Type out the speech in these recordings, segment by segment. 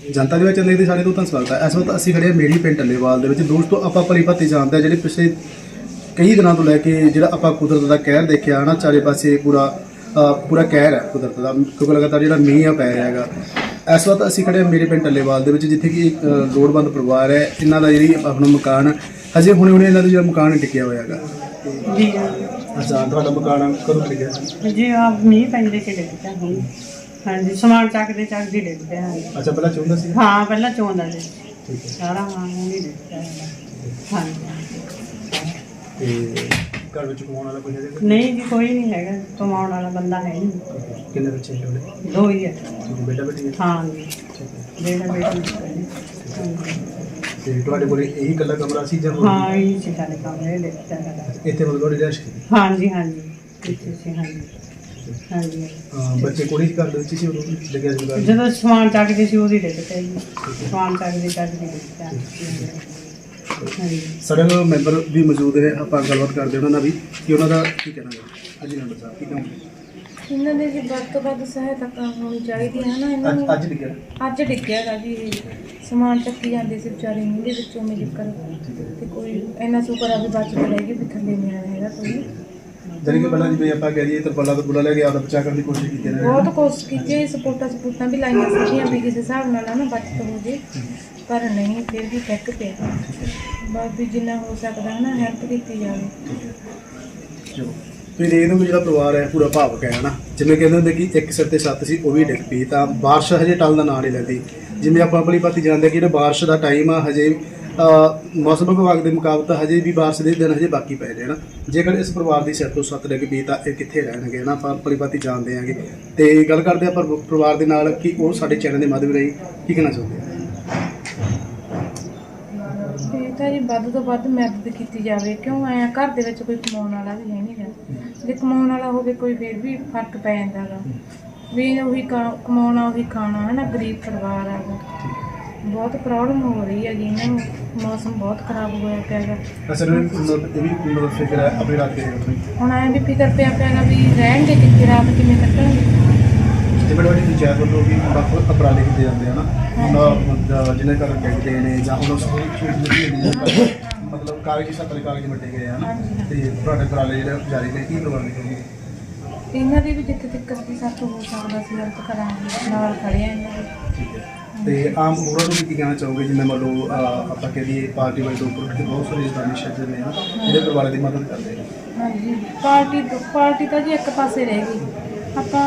ਜਨਤਾ ਦੇ ਵਿੱਚ ਅੰਦਰ ਸਾਡੇ ਤੋਂ ਤਾਂ ਸਵਾਗਤ ਹੈ। ਇਸ ਵਕਤ ਅਸੀਂ ਖੜੇ ਹਾਂ ਮੇਰੀ ਪਿੰਡ ਟੱਲੇਵਾਲ ਦੇ ਵਿੱਚ। ਦੋਸਤੋ ਆਪਾਂ ਭਲੀ ਭਾਤੀ ਜਾਣਦੇ ਹਾਂ ਜਿਹੜੇ ਪਿਛਲੇ ਕਈ ਦਿਨਾਂ ਤੋਂ ਲੈ ਕੇ ਜਿਹੜਾ ਆਪਾਂ ਕੁਦਰਤ ਦਾ ਕਹਿਰ ਦੇਖਿਆ ਨਾ ਚਾਰੇ ਪਾਸੇ ਪੂਰਾ ਅ, ਪੂਰਾ ਕਹਿਰ ਹੈ ਕੁਦਰਤ ਦਾ। ਕਿਉਂਕਿ ਲਗਾਤਾਰ ਜਿਹੜਾ ਮੀਂਹ ਆ ਪੈ ਰਿਹਾ ਹੈਗਾ। ਇਸ ਵਕਤ ਅਸੀਂ ਖੜੇ ਹਾਂ ਮੇਰੇ ਪਿੰਡ ਟੱਲੇਵਾਲ ਦੇ ਵਿੱਚ ਜਿੱਥੇ ਕਿ ਇੱਕ ਅ, ਲੋੜਵੰਦ ਪਰਿਵਾਰ ਹੈ। ਇਹਨਾਂ ਦਾ ਜਿਹੜੀ ਆਪਣਾ ਮਕਾਨ ਹਜੇ ਹੁਣੇ ਹੁਣੇ ਇਹਨਾਂ ਦਾ ਜਿਹੜਾ ਮਕਾਨ ਟਿਕਿਆ ਹੋਇਆ ਹੈਗਾ। ਜੀ ਅੱਛਾ ਤੁਹਾਡਾ ਮਕਾਨ ਕਦੋਂ ਟਿਕਿਆ ਜੀ ਆ ਮੀਂਹ ਪੈਂਦੇ ਕਿ ਪਿਆ ਹੁਣ। ਹਾਂਜੀ ਸਮਾਨ ਚੱਕਦੇ ਚੱਕਦੇ ਡਿੱਗ ਪਿਆ। ਹਾਂਜੀ। ਅੱਛਾ ਪਹਿਲਾਂ ਚਾਹੁੰਦਾ ਸੀ? ਹਾਂ ਪਹਿਲਾਂ ਚੋਂਦਾ ਜੀ ਠੀਕ ਹੈ। ਸਾਰਾ ਹਾਂ ਨਹੀਂ ਡਿੱਗ ਪਿਆ। ਹੈਗਾ। ਹਾਂਜੀ। ਤੇ ਘਰ ਵਿੱਚ ਕਮਾਉਣ ਵਾਲਾ ਕੋਈ ਹੈਗਾ? ਨਹੀਂ ਜੀ ਕੋਈ ਨਹੀਂ ਹੈਗਾ। ਕਮਾਉਣ ਵਾਲਾ ਬੰਦਾ ਹੈ ਨਹੀਂ। ਕਿੰਨੇ ਬੱਚੇ ਨੇ ਉਹਦੇ? ਦੋ ਹੀ ਹੈ ਬੇਟਾ ਬੇਟੀ ਹੈ? ਹਾਂ ਜੀ। ਠੀਕ ਹੈ। ਬੇਟਾ ਬੇਟੀ ਹਾਂਜੀ। ਤੇ ਤੁਹਾਡੇ ਕੋਲ ਇਹੀ ਇਕੱਲਾ ਕਮਰਾ ਸੀ ਜਾਂ ਹੋਰ ਵੀ? ਹਾਂ ਇਹ ਸੀ ਸਾਡੇ ਕਮਰੇ ਡਿੱਗ ਪਿਆ ਹੈਗਾ। ਇੱਥੇ ਮਤਲਬ ਤੁਹਾਡੀ ਰਹਿਸ਼ ਸੀ? ਹਾਂਜੀ ਹਾਂਜੀ। ਇੱਥੇ ਸੀ ਹਾਂਜੀ। ਹਾਂਜੀ। ਅਹ ਬੱਚੇ ਕੋਲ ਹੀ ਘਰ ਦੇ ਵਿੱਚ ਸੀ ਉਦੋਂ? ਲੱਗਿਆ ਮਕਾਨ? ਜਦੋਂ ਸਮਾਨ ਚੱਕਦੇ ਸੀ ਉਹਦੀ ਡਿੱਗ ਪਿਆ ਜੀ ਸਮਾਨ ਚੱਕਦੇ ਚੱਕਦੇ ਡਿੱਗ ਪਿਆ। ਹਾਂਜੀ। ਸਾਡੇ ਨਾਲ ਮੈਂਬਰ ਵੀ ਮੌਜੂਦ ਹੈ ਆਪਾਂ ਗੱਲਬਾਤ ਕਰਦੇ ਉਹਨਾਂ ਨਾਲ ਵੀ। ਕਿ ਉਹਨਾਂ ਦਾ ਕੀ ਕਹਿਣਾ ਹੈ? ਹਾਂਜੀ ਮੈਂਬਰ ਸਾਹਿਬ ਕੀ ਕਹੋਗੇ? ਇਹਨਾਂ ਦੇ ਜੀ ਵੱਧ ਤੋਂ ਵੱਧ ਸਹਾਇਤਾ ਕਰ ਹੋਣੀ ਚਾਹੀਦੀ ਹੈ ਨਾ ਇਹਨਾਂ ਅੱਜ ਨੂੰ। ਅੱਜ ਲਿਖਿਆ ਅੱਜ ਡਿੱਗਿਆ ਗਾ ਜੀ। ਇਹ। ਸਮਾਨ ਚੱਕੀ ਜਾਂਦੇ ਸੀ ਵਿਚਾਰੇ ਮੀਂਹ ਦੇ ਵਿੱਚੋਂ ਮੇਰੇ ਕਰ ਤੇ ਕੋਈ ਇੰਨਾ ਸ਼ੁਕਰ ਆ ਵੀ ਬਚਤ ਰਹਿ ਗਈ ਵੀ ਥੱਲੇ ਨਹੀਂ ਆਇਆ ਹੈਗਾ ਕੋਈ। ਜਾਨੀ ਕਿ ਪਹਿਲਾਂ ਜਿਵੇਂ ਆਪਾਂ ਕਹਿ ਦਈਏ ਤਰਪਾਲਾ ਤੋਂ ਬੁਲਾ ਲੈ ਕੇ ਆਪਦਾ ਬਚਾ ਕਰਨ ਦੀ ਕੋਸ਼ਿਸ਼ ਕੀਤੀ ਨੇ ਬਹੁਤ ਕੋਸ਼ਿਸ਼ ਕੀਤੀ ਸਪੋਰਟਾਂ ਸਪੋਰਟਾਂ ਵੀ ਲਾਈਆਂ ਸੀਗੀਆਂ ਵੀ ਕਿਸੇ ਹਿਸਾਬ ਨਾਲ ਨਾ ਬਚਤ ਹੋ ਜੇ ਪਰ ਨਹੀਂ ਫਿਰ ਵੀ ਟੈਕ ਪਿਆ। ਬਸ ਵੀ ਜਿੰਨਾ ਹੋ ਸਕਦਾ ਹੈ ਨਾ ਹੈਲਪ ਕੀਤੀ ਜਾਵੇ। ਚਲੋ। ਤੁਸੀਂ ਦੇਖਦੇ ਹੋ ਕਿ ਜਿਹੜਾ ਪਰਿਵਾਰ ਹੈ ਪੂਰਾ ਭਾਵਕ ਹੈ ਨਾ ਜਿਵੇਂ ਕਹਿੰਦੇ ਹੁੰਦੇ ਕਿ ਇੱਕ ਸਿਰ ਤੇ ਛੱਤ ਸੀ ਉਹ ਵੀ ਡਿੱਗ ਪਈ। ਤਾਂ ਬਾਰਿਸ਼ ਹਜੇ ਟਲ ਦਾ ਨਾਂ ਨਹੀਂ ਲੈਂਦੀ। ਜਿਵੇਂ ਆਪਾਂ ਆਪਣੀ ਭਾਤੀ ਜਾਣਦੇ ਕਿ ਜਿਹੜਾ ਬਾਰਿਸ਼ ਦਾ ਟਾਈਮ ਆ ਹਜੇ ਮੌਸਮ ਵਿਭਾਗ ਦੇ ਮੁਤਾਬਕ ਹਜੇ ਵੀ ਬਾਰਿਸ਼ ਦੇ ਦਿਨ ਹਜੇ ਬਾਕੀ ਪਏ ਨੇ ਨਾ ਜੇਕਰ ਇਸ ਪਰਿਵਾਰ ਦੀ ਸਿਰ ਤੋਂ ਛੱਤ ਡਿੱਗ ਪਈ ਤਾਂ ਇਹ ਕਿੱਥੇ ਰਹਿਣਗੇ ਨਾ ਆਪਾਂ ਆਪਣੀ ਜਾਣਦੇ ਹਾਂਗੇ ਤੇ ਗੱਲ ਕਰਦੇ ਆਪਾਂ ਪਰਿਵਾਰ ਦੇ ਨਾਲ ਕਿ ਉਹ ਸਾਡੇ ਚੈਨਲ ਦੇ ਮਾਧਿਅਮ ਰਾਹੀਂ ਕੀ ਕਹਿਣਾ ਚਾਹੁੰਦੇ ਆ? ਇਹ ਤਾਂ ਜੀ ਵੱਧ ਤੋਂ ਵੱਧ ਮਦਦ ਕੀਤੀ ਜਾਵੇ, ਕਿਉਂ ਆਇਆ ਘਰ ਦੇ ਵਿੱਚ ਕੋਈ ਕਮਾਉਣ ਵਾਲਾ ਵੀ ਹੈ ਨਹੀਂ ਜੇ ਕਮਾਉਣ ਵਾਲਾ ਹੋਵੇ ਕੋਈ ਫਿਰ ਵੀ ਫ਼ਰਕ ਪੈ ਜਾਂਦਾ ਗਾ। ਵੀ ਉਹੀ ਕਾ- ਕਮਾਉਣਾ ਉਹੀ ਖਾਣਾ ਹੈ ਨਾ ਗਰੀਬ ਪਰਿਵਾਰ ਹੈਗਾ ਬਹੁਤ ਪ੍ਰੋਬਲਮ ਹੋ ਰਹੀ ਹੈ ਜੀ ਇਹਨਾਂ ਨੂੰ। ਮੌਸਮ ਬਹੁਤ ਖਰਾਬ ਹੋਇਆ ਪਿਆ ਗਾ ਅਸਲ ਵਿੱਚ ਮਤਲਬ ਇਹ ਵੀ ਮਤਲਬ ਫਿਕਰ ਹੈ ਆਪਣੀ ਰਾਤ ਦੇ ਹੁਣ ਐਂ ਵੀ ਫਿਕਰ ਪਿਆ ਪਿਆ ਵੀ ਰਹਿਣਗੇ ਕਿੱਥੇ ਰਾਤ ਕਿਵੇਂ ਕੱਟਣਗੇ? ਜਿਵੇਂ ਵੱਡੀ ਪੰਚਾਇਤ ਵੱਲੋਂ ਵੀ ਵੱਖ ਉਪਰਾਲੇ ਕੀਤੇ ਜਾਂਦੇ ਹਨ ਉਹਨਾਂ ਜਿਹਨੇ ਘਰ ਡਿੱਗਦੇ ਨੇ ਜਾਂ ਉਹਨਾਂ ਸਕੂਲ ਮਤਲਬ ਕਾਗਜ਼ੀ ਸੱਤਰ ਕਾਗਜ਼ ਵੱਟੇ ਗਏ ਹਨ ਤੇ ਤੁਹਾਡੇ ਉਪਰਾਲੇ ਜਿਹੜੇ ਜਾਰੀ ਨੇ ਕੀ ਪ੍ਰਬੰਧ ਕਰੋਗੇ ਇਹਨਾਂ ਦੀ ਵੀ ਜਿੱਥੇ ਤੱਕ ਵੀ ਸਾਥੋਂ ਹੋ ਸਕਦਾ ਸੀ ਹੈਲਪ ਕਰਾਂਗੇ ਨਾਲ ਖੜੇ ਆ ਇਹਨਾਂ ਦੇ। ਤੇ ਆਮ ਹੋਰਾਂ ਨੂੰ ਵੀ ਕੀ ਕਹਿਣਾ ਚਾਹੋਗੇ ਜਿਵੇਂ ਮੰਨ ਲਓ ਅਹ, ਆਪਾਂ ਕਹਿ ਦਈਏ ਪਾਰਟੀ ਵਾਲੇ ਤੋਂ ਉੱਪਰ ਉੱਠ ਕੇ ਬਹੁਤ ਸਾਰੇ ਇਸਲਾਮੀ ਸ਼ਖਸ ਨੇ ਨਾ, ਜਿਹੜੇ ਪਰਿਵਾਰਾਂ ਦੀ ਮਦਦ ਕਰਦੇ ਨੇ। ਹਾਂਜੀ ਪਾਰਟੀ ਪਾਰਟੀ ਤਾਂ ਜੀ ਇੱਕ ਪਾਸੇ ਰਹਿ ਗਈ। ਆਪਾਂ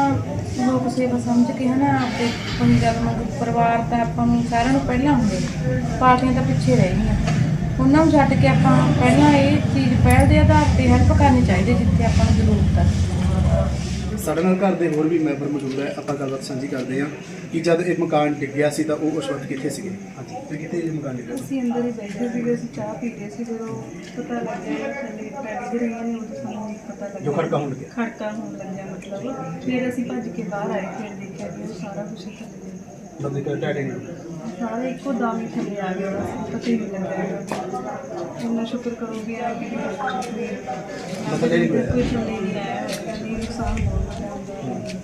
ਲੋਕ ਸੇਵਾ ਸਮਝ ਕੇ ਹਨਾ ਆਪਦੇ ਪੰਜਾਬ ਨੂੰ ਪਰਿਵਾਰ ਤਾਂ ਆਪਾਂ ਨੂੰ ਸਾਰਿਆਂ ਨੂੰ ਪਹਿਲਾਂ ਹੁੰਦੇ ਨੇ। ਪਾਰਟੀਆਂ ਤਾਂ ਪਿੱਛੇ ਰਹਿ ਗਈਆਂ। ਉਹਨਾਂ ਨੂੰ ਛੱਡ ਕੇ ਆਪਾਂ ਪਹਿਲਾਂ ਇਹ ਚੀਜ਼ ਪਹਿਲ ਦੇ ਆਧਾਰ ਤੇ ਹੈਲਪ ਕਰਨੀ ਚਾਹੀਦੀ ਜਿੱਥੇ ਆਪਾਂ ਨੂੰ ਜ਼ਰੂਰਤ ਹੈ ਸਾਡੇ ਨਾਲ ਘਰ ਦੇ ਹੋਰ ਵੀ ਮੈਂਬਰ ਮੌਜੂਦ ਹੈ। ਆਪਾਂ ਗੱਲਬਾਤ ਸਾਂਝੀ ਕਰਦੇ ਹਾਂ ਕਿ ਜਦ ਇਹ ਮਕਾਨ ਡਿੱਗਿਆ ਸੀ ਤਾਂ ਉਹ ਉਸ ਵਕਤ ਕਿੱਥੇ ਸੀਗੇ? ਹਾਂਜੀ ਤੇ ਕਿੱਥੇ ਇਹ ਮਕਾਨ ਡਿੱਗਿਆ ਸੀ? ਅਸੀਂ ਅੰਦਰ ਹੀ ਬੈਠੇ ਸੀਗੇ ਅਸੀਂ ਚਾਹ ਪੀ ਰਹੇ ਸੀ ਜਦੋਂ ਪਤਾ ਲੱਗਿਆ ਥੱਲੇ ਪੈਰੀ ਦੇ ਰਹੀਆਂ ਨੇ ਉਦੋਂ ਸਾਨੂੰ ਪਤਾ ਜੋ ਲੱਗਿਆ ਖੜਕਾ ਹੋਣ ਲੱਗਿਆ। ਖੜਕਾ ਹੋਣ ਲੱਗਿਆ ਮਤਲਬ। ਫਿਰ ਅਸੀਂ ਭੱਜ ਕੇ ਬਾਹਰ ਆਏ ਫਿਰ ਦੇਖਿਆ ਕਿ ਉਹ ਸਾਰਾ ਕੁਝ ਥੱਲੇ ਮਤਲਬ ਕਿ ਟੈਟਿੰਗ ਸਾਰੇ ਇੱਕੋ ਦਮ ਹੀ ਥੱਲੇ ਆ ਗਿਆ ਬਸ ਪਤਾ ਹੀ ਨਹੀਂ ਲੱਗਿਆ ਇੰਨਾ ਸ਼ੁਕਰ ਕਰੋ ਵੀ ਆ ਕਿ ਮਤਲਬ ਨਹੀਂ। ਕੋਈ ਥੱਲੇ ਨਹੀਂ ਆਇਆ ਕਹਿੰਦੀ ਨੁਕਸਾਨ ਬਹੁਤ ਹੋਇਆ।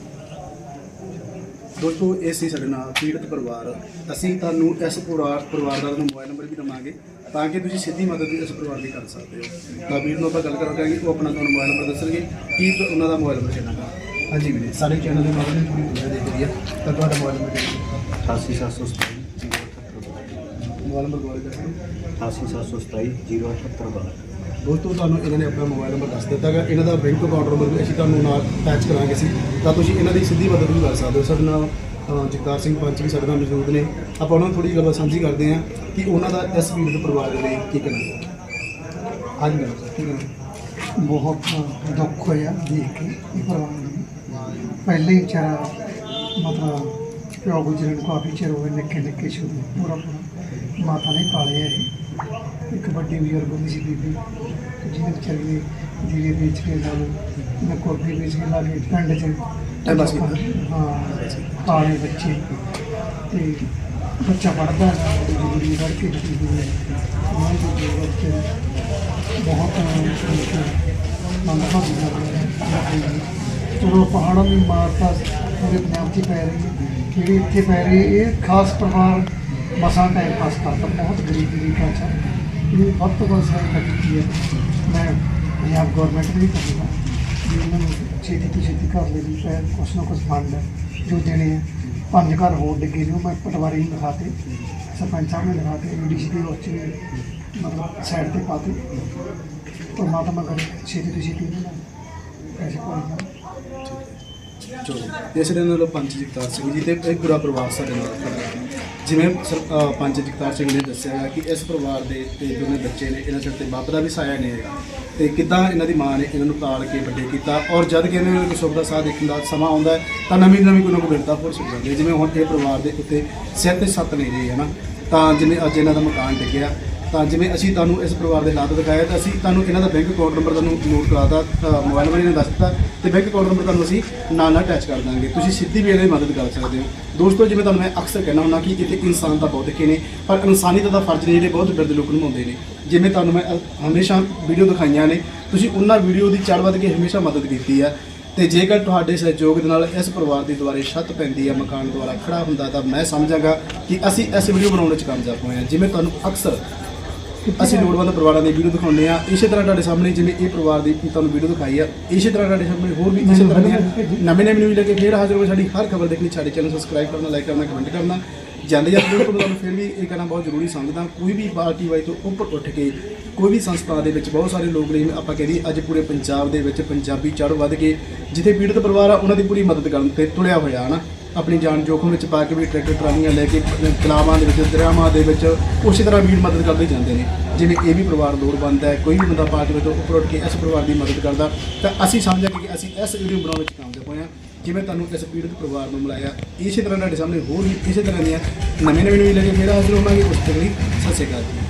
ਦੋਸਤੋ ਇਹ ਸੀ ਸਾਡੇ ਨਾਲ ਪੀੜਤ ਪਰਿਵਾਰ। ਅਸੀਂ ਤੁਹਾਨੂੰ ਇਸ ਪਰਿਵਾਰ ਪਰਿਵਾਰ ਦਾ ਮੋਬਾਈਲ ਨੰਬਰ ਵੀ ਦਵਾਂਗੇ ਤਾਂ ਕਿ ਤੁਸੀਂ ਸਿੱਧੀ ਮਦਦ ਵੀ ਇਸ ਪਰਿਵਾਰ ਦੀ ਕਰ ਸਕਦੇ ਹੋ। ਤਾਂ ਵੀਰ ਨੂੰ ਆਪਾਂ ਗੱਲ ਕਰਾਂਗੇ ਉਹ ਆਪਣਾ ਤੁਹਾਨੂੰ ਮੋਬਾਈਲ ਨੰਬਰ ਦੱਸਣਗੇ ਕੀ ਉਹਨਾਂ ਦਾ ਮੋਬਾਈਲ ਨੰਬਰ ਕਿੰਨਾ ਹਾਂਜੀ ਵੀਰੇ ਸਾਡੇ ਚੈਨਲ ਦੇ ਮਾਧਿਅਮ ਨਾਲ ਪੂਰੀ ਦੁਨੀਆ ਦੇਖ ਰਹੀ ਹੈ? ਤਾਂ ਤੁਹਾਡਾ ਮੋਬਾਈਲ ਨੰਬਰ ਕਿੰਨਾ 88727 ਮੋਬਾਈਲ ਨੰਬਰ ਦੁਬਾਰਾ ਦੱਸੋ 88727 0872 ਦੋਸਤੋ ਤੁਹਾਨੂੰ ਇਹਨਾਂ ਨੇ ਆਪਣਾ ਮੋਬਾਈਲ ਨੰਬਰ ਦੱਸ ਦਿੱਤਾ ਹੈ ਇਹਨਾਂ ਦਾ ਬੈਂਕ ਅਕਾਊਂਟ ਨੰਬਰ ਵੀ ਅਸੀਂ ਤੁਹਾਨੂੰ ਨਾਲ ਅਟੈਚ ਕਰਾਂਗੇ ਸੀ। ਤਾਂ ਤੁਸੀਂ ਇਹਨਾਂ ਦੀ ਸਿੱਧੀ ਮਦਦ ਵੀ ਕਰ ਸਕਦੇ ਹੋ। ਸਾਡੇ ਨਾਲ ਜਗਤਾਰ ਸਿੰਘ ਪੰਚ ਵੀ ਸਾਡੇ ਨਾਲ ਮੌਜੂਦ ਨੇ। ਆਪਾਂ ਉਹਨਾਂ ਨੂੰ ਥੋੜੀ ਗੱਲਬਾਤ ਸਾਂਝੀ ਕਰਦੇ ਹਾਂ ਕਿ ਉਹਨਾਂ ਦਾ ਇਸ ਪੀੜਤ ਪਰਿਵਾਰ ਦੇ ਲਈ ਕੀ ਕਹਿਣਾ। ਹੈ ਹਾਂਜੀ ਕਹਿਣਾ? ਬਹੁਤ ਦੁੱਖ ਹੋਇਆ ਦੇਖ ਕੇ ਇਹ ਪਰਿਵਾਰ ਨੂੰ। ਪਹਿਲੇ ਹੀ ਵਿਚਾਰਾ ਮਤਲਬ ਪਿਓ ਕਾਫੀ ਚਿਰ ਹੋ ਗਏ ਨਿੱਕੇ ਨਿੱਕੇ ਸ਼ੁਰੂ ਪੂਰਾ ਪੂਰਾ। ਮਾਤਾ ਨੇ ਪਾਲਿਆ ਇਹ। ਇੱਕ ਵੱਡੀ ਬਜ਼ੁਰਗ ਹੁੰਦੀ ਸੀ ਬੀਬੀ ਜਿਹਨੇ ਵਿਚਾਰੀ ਦੀਵੇ ਵੇਚ ਕੇ ਸਾਨੂੰ ਨਾ ਕੋਠੀ ਵੇਚ ਕੇ ਲਾ ਕੇ ਪਿੰਡ ਚ। pass ਕੀਤਾ। ਹਾਂ ਪਾਲੇ ਬੱਚੇ। ਤੇ ਬੱਚਾ ਪੜਦਾ ਹੈ ਜਿਹੜੀ ਵੜ ਕੇ ਦਿੱਤੀ ਹੋਈ ਹੈ। ਉਹਨਾਂ ਦੀ ਜ਼ਰੂਰਤ ਬਹੁਤ ਮੰਦਭਾਗੀ ਲੱਗ ਰਿਹਾ ਹੈ। ਚਲੋ ਪਹਾੜਾਂ ਦੀ ਮਾਰਤਾ ਪੂਰੇ ਪੰਜਾਬ 'ਚ ਹੀ ਪੈ ਰਹੀ ਹੈ। ਜਿਹੜੇ ਇੱਥੇ ਪੈ ਰਹੇ ਇਹ ਖਾਸ ਪਰਿਵਾਰ ਮਸਾਂ ਟਾਈਮ ਪਾਸ ਕਰਦਾ ਬਹੁਤ ਗਰੀਬ ਗਰੀਬ ਹੈ ਇਹ ਵੱਧ ਤੋਂ ਵੱਧ ਸਹਾਇਤਾ ਕੀਤੀ ਹੈ, ਮੈਂ ਪੰਜਾਬ ਗਵਰਨਮੈਂਟ ਨੂੰ ਵੀ ਕਹੂੰਗਾ ਵੀ ਇਹਨਾਂ ਨੂੰ ਛੇਤੀ ਤੋਂ ਛੇਤੀ ਘਰ ਦੇ ਲਈ ਹੈ ਕੁਛ ਨਾ ਕੁਛ ਫੰਡ ਜੋ ਦੇਣੇ ਆ। ਪੰਜ ਘਰ ਹੋਰ ਡਿੱਗੇ ਨੇ, ਉਹ ਮੈਂ ਪਟਵਾਰੀ ਨੂੰ ਦਿਖਾਤੇ ਸਰਪੰਚ ਸਾਹਿਬ ਨੇ ਦਿਖਾਤੇ ਡੀਸੀ ਦੇ ਉੱਚ ਮਤਲਬ ਸਾਈਡ ਤੇ ਪਾਤੇ ਪਰਮਾਤਮਾ ਕਰੇ, ਛੇਤੀ ਤੋਂ ਛੇਤੀ ਇਹਨਾਂ ਨੂੰ ਪੈਸੇ ਪਾਉਣ ਚਲੋ, ਇਸ ਦੇ ਨਾਲ ਪੰਚ ਜਗਤਾਰ ਸਿੰਘ ਜੀ ਤੇ ਇੱਕ ਪੂਰਾ ਪਰਿਵਾਰ ਸਾਡੇ ਨਾਲ ਖੜਾ ਹੈ। ਜਿਵੇਂ ਸਰ- ਅਹ ਪੰਚ ਜਗਤਾਰ ਸਿੰਘ ਨੇ ਦੱਸਿਆ ਹੈ ਕਿ ਇਸ ਪਰਿਵਾਰ ਦੇ ਤੇ ਦੋਨੇ ਬੱਚੇ ਨੇ, ਇਹਨਾਂ ਸਿਰ ਤੇ ਬਾਪ ਦਾ ਵੀ ਸਾਇਆ ਨਹੀਂ ਹੈਗਾ। ਤੇ ਕਿੱਦਾਂ ਇਹਨਾਂ ਦੀ ਮਾਂ ਨੇ ਇਹਨਾਂ ਨੂੰ ਪਾਲ ਕੇ ਵੱਡੇ ਕੀਤਾ ਔਰ ਜਦ ਕਿ ਇਹਨਾਂ ਨੂੰ ਸੁੱਖ ਦਾ ਸਾਥ ਦੇਖਣ ਦਾ ਸਮਾਂ ਆਉਂਦਾ ਹੈ, ਤਾਂ ਨਵੀਂ ਨਵੀਂ ਕੋਈ ਨਾ ਕੋਈ ਬਿਰਤਾ ਹੋਰ ਸੁਣ ਹੈ ਜਿਵੇਂ ਹੁਣ ਇਹ ਪਰਿਵਾਰ ਦੇ ਉੱਤੇ ਸਿਰ ਤੇ ਸੱਤ ਨੇ ਜੀ ਹੈ ਨਾ? ਤਾਂ ਜਿਵੇਂ ਅੱਜ ਇਹਨਾਂ ਦਾ ਮਕਾਨ ਡਿੱਗਿਆ, ਤਾਂ ਜਿਵੇਂ ਅਸੀਂ ਤੁਹਾਨੂੰ ਇਸ ਪਰਿਵਾਰ ਦੇ ਹਾਲਾਤ ਦਿਖਾਏ ਤਾਂ ਅਸੀਂ ਤੁਹਾਨੂੰ ਇਹਨਾਂ ਦਾ ਬੈਂਕ ਅਕਾਊਂਟ ਨੰਬਰ ਤੁਹਾਨੂੰ ਨੋਟ ਕਰਾਤਾ ਮੋਬਾਈਲ ਨੰਬਰ ਇਹਨਾਂ ਦੱਸ ਦਿੱਤਾ। ਤੇ ਬੈਂਕ ਅਕਾਊਂਟ ਨੰਬਰ ਤੁਹਾਨੂੰ ਅਸੀਂ ਨਾਲ ਨਾਲ ਅਟੈਚ ਕਰ ਦਾਂਗੇ। ਤੁਸੀਂ ਸਿੱਧੀ ਵੀ ਇਹਦੀ ਮਦਦ ਕਰ ਸਕਦੇ ਹੋ। ਦੋਸਤੋ, ਜਿਵੇਂ ਤੁਹਾਨੂੰ ਮੈਂ ਅਕਸਰ ਕਹਿਣਾ ਹੁੰਦਾ ਕਿ ਇੱਥੇ ਇਨਸਾਨ ਤਾਂ ਬਹੁਤ ਦਿਖੇ ਨੇ, ਪਰ ਇਨਸਾਨੀਅਤ ਦਾ ਫਰਜ਼ ਨੇ ਜਿਹੜੇ ਬਹੁਤ ਬਿਰਧ ਲੋਕ ਨਿਭਾਉਂਦੇ ਨੇ। ਜਿਵੇਂ ਤੁਹਾਨੂੰ ਮੈਂ ਹਮੇਸ਼ਾ ਵੀਡੀਓ ਦਿਖਾਈਆਂ ਨੇ, ਤੁਸੀਂ ਉਹਨਾਂ ਵੀਡੀਓ ਦੀ ਚੜ੍ਹ ਵੱਧ ਕੇ ਹਮੇਸ਼ਾ ਮਦਦ ਕੀਤੀ ਹੈ ਤੇ ਜੇਕਰ ਤੁਹਾਡੇ ਸਹਿਯੋਗ ਦੇ ਨਾਲ ਇਸ ਪਰਿਵਾਰ ਦੀ ਦੁਆਰੇ ਛੱਤ ਪੈਂਦੀ ਹੈ ਮਕਾਨ ਦੁਆਰਾ ਖੜਾ ਹੁੰਦਾ, ਤਾਂ ਮੈਂ ਸਮਝਾਂਗਾ ਕਿ ਅਸੀਂ ਇਸ ਵੀਡੀਓ ਬਣਾਉਣ ਵਿੱਚ ਕਾਮਯਾਬ ਹੋਏ ਹਾਂ। ਜਿਵੇਂ ਤੁਹਾਨੂੰ ਅਕਸਰ ਅਸੀਂ ਲੋੜਵੰਦ ਪਰਿਵਾਰਾਂ ਦੀ ਵੀਡੀਓ ਦਿਖਾਉਂਦੇ ਆ ਇਸੇ ਤਰ੍ਹਾਂ ਤੁਹਾਡੇ ਸਾਹਮਣੇ ਜਿਵੇਂ ਇਹ ਪਰਿਵਾਰ ਦੀ ਤੁਹਾਨੂੰ ਵੀਡੀਓ ਦਿਖਾਈ ਆ, ਇਸੇ ਤਰ੍ਹਾਂ ਤੁਹਾਡੇ ਸਾਹਮਣੇ ਹੋਰ ਵੀ ਇਸੇ ਤਰ੍ਹਾਂ ਦੀਆਂ ਨਵੇਂ ਨਵੇਂ ਨਿਊਜ਼ ਲੈ ਕੇ ਫੇਰ ਹਾਜ਼ਰ ਹੋਏ ਸਾਡੀ ਹਰ ਖਬਰ ਦੇਖਣੀ ਸਾਡੇ ਚੈਨਲ ਸਬਸਕ੍ਰਾਈਬ ਕਰਨਾ ਲਾਈਕ ਕਰਨਾ ਕਮੈਂਟ ਕਰਨਾ। ਜਾਂਦੇ ਜਾਂਦੇ ਤੁਹਾਨੂੰ ਫਿਰ ਵੀ ਇਹ ਕਹਿਣਾ ਬਹੁਤ ਜ਼ਰੂਰੀ ਸਮਝਦਾ। ਕੋਈ ਵੀ ਪਾਰਟੀ ਵਾਈ ਤੋਂ ਉੱਪਰ ਉੱਠ ਕੇ, ਕੋਈ ਵੀ ਸੰਸਥਾ ਦੇ ਵਿੱਚ ਬਹੁਤ ਸਾਰੇ ਲੋਕ ਨੇ ਆਪਾਂ ਕਹਿ ਦਈਏ ਅੱਜ ਪੂਰੇ ਪੰਜਾਬ ਦੇ ਵਿੱਚ ਪੰਜਾਬੀ ਚੜ੍ਹ ਵੱਧ ਕੇ, ਜਿੱਥੇ ਪੀੜਤ ਪਰਿਵਾਰ ਆ, ਉਹਨਾਂ ਦੀ ਪੂਰੀ ਮਦਦ ਕਰਨ ਤੇ ਤੁਲਿਆ ਹੋਇਆ, ਹਨਾ? ਆਪਣੀ ਜਾਨ ਜੋਖਮ ਵਿੱਚ ਪਾ ਕੇ ਵੀ ਟਰੈਕਟਰ ਟਰਾਲੀਆਂ ਲੈ ਕੇ ਤਲਾਵਾਂ ਦੇ ਵਿੱਚ, ਦਰਿਆਵਾਂ ਦੇ ਵਿੱਚ ਉਸੇ ਤਰ੍ਹਾਂ ਵੀਰ ਮਦਦ ਕਰਦੇ ਜਾਂਦੇ ਨੇ। ਜਿਵੇਂ ਇਹ ਵੀ ਪਰਿਵਾਰ ਲੋੜਵੰਦ ਹੈ, ਕੋਈ ਵੀ ਬੰਦਾ ਪਾਰਟੀ ਵਿੱਚੋਂ ਉੱਪਰ ਉੱਠ ਕੇ ਇਸ ਪਰਿਵਾਰ ਦੀ ਮਦਦ ਕਰਦਾ, ਤਾਂ ਅਸੀਂ ਸਮਝਿਆ ਕਿ ਅਸੀਂ ਇਸ ਵੀਡੀਓ ਬਣਾਉਣ ਵਿੱਚ ਕਾਮਯਾਬ ਹੋਏ ਹਾਂ। ਜਿਵੇਂ ਤੁਹਾਨੂੰ ਇਸ ਪੀੜਤ ਪਰਿਵਾਰ ਨੂੰ ਮਿਲਾਇਆ, ਇਸੇ ਤਰ੍ਹਾਂ ਤੁਹਾਡੇ ਸਾਹਮਣੇ ਹੋਰ ਵੀ ਇਸੇ ਤਰ੍ਹਾਂ ਦੀਆਂ ਨਵੇਂ ਨਵੇਂ ਵੀਡੀਓ ਲੈ ਕੇ ਫਿਰ ਹਾਜ਼ਰ ਹੋਵਾਂਗੇ। ਉਸ ਤੱਕ ਲਈ ਸਤਿ ਸ਼੍ਰੀ ਅਕਾਲ ਜੀ।